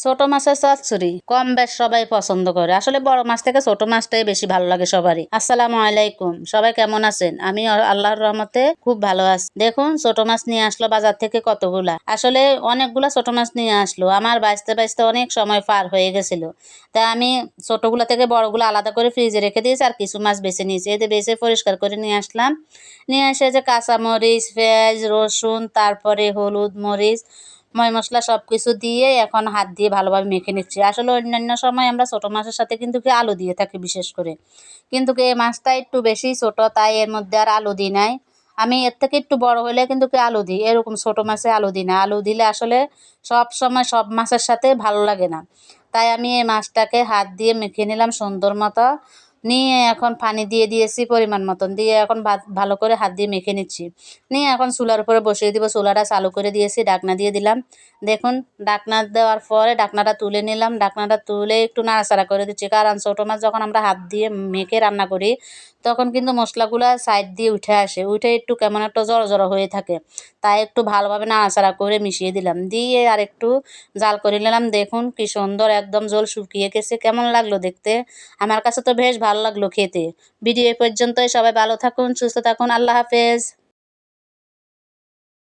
ছোট মাছের চচ্চড়ি কম বেশ সবাই পছন্দ করে। আসলে বড় মাছ থেকে ছোট মাছটাই বেশি ভালো লাগে সবারই। আসসালামু আলাইকুম, সবাই কেমন আছেন? আমি আল্লাহর রহমতে খুব ভালো আছি। দেখুন, ছোট মাছ নিয়ে আসলো বাজার থেকে কতগুলা। আসলে অনেকগুলা ছোট মাছ নিয়ে আসলো। আমার বাঁচতে বাঁচতে অনেক সময় পার হয়ে গেছিল। তা আমি ছোটগুলা থেকে বড়গুলো আলাদা করে ফ্রিজে রেখে দিয়েছি আর কিছু মাছ বেছে নিয়েছি। এতে বেছে পরিষ্কার করে নিয়ে আসলাম। নিয়ে এসে যে কাঁচামরিচ, পেঁয়াজ, রসুন, তারপরে হলুদ মরিচ ময় মশলা সব কিছু দিয়ে এখন হাত দিয়ে ভালোভাবে মেখে নিচ্ছি। আসলে অন্যান্য সময় আমরা ছোটো মাছের সাথে কিন্তু কি আলু দিয়ে থাকি বিশেষ করে। কিন্তু এই মাছটা একটু বেশি ছোট, তাই এর মধ্যে আর আলু দিই নাই। আমি এর থেকে একটু বড় হলে কিন্তু কি আলু দিই। এরকম ছোট মাছে আলু দিই না। আলু দিলে আসলে সব সময় সব মাছের সাথে ভালো লাগে না। তাই আমি এই মাছটাকে হাত দিয়ে মেখে নিলাম সুন্দর মতো। নিয়ে এখন পানি দিয়ে দিয়েছি পরিমাণ মতন। দিয়ে এখন ভাত, ভালো করে হাত দিয়ে মেখে নিচ্ছি। নিয়ে এখন চুলার উপরে বসিয়ে দিব। চুলাটা চালু করে দিয়েছি, ডাকনা দিয়ে দিলাম। দেখুন, ডাকনা দেওয়ার পরে ডাকনাটা তুলে নিলাম। ডাকনাটা তুলে একটু নাড়াচাড়া করে দিচ্ছি। কারণ ছোটো মাছ যখন আমরা হাত দিয়ে মেখে রান্না করি, তখন কিন্তু মশলাগুলো সাইড দিয়ে উঠে আসে। উঠে একটু কেমন একটা জড়ো জড়ো হয়ে থাকে। তাই একটু ভালোভাবে নাড়াচাড়া করে মিশিয়ে দিলাম। দিয়ে আর একটু জাল করে নিলাম। দেখুন কি সুন্দর একদম জল শুকিয়ে গেছে। কেমন লাগল দেখতে? আমার কাছে তো বেশ ভালো লাগল খেতে। ভিডিও এ পর্যন্তই সবাই ভালো থাকুন সুস্থ থাকুন আল্লাহ হাফেজ।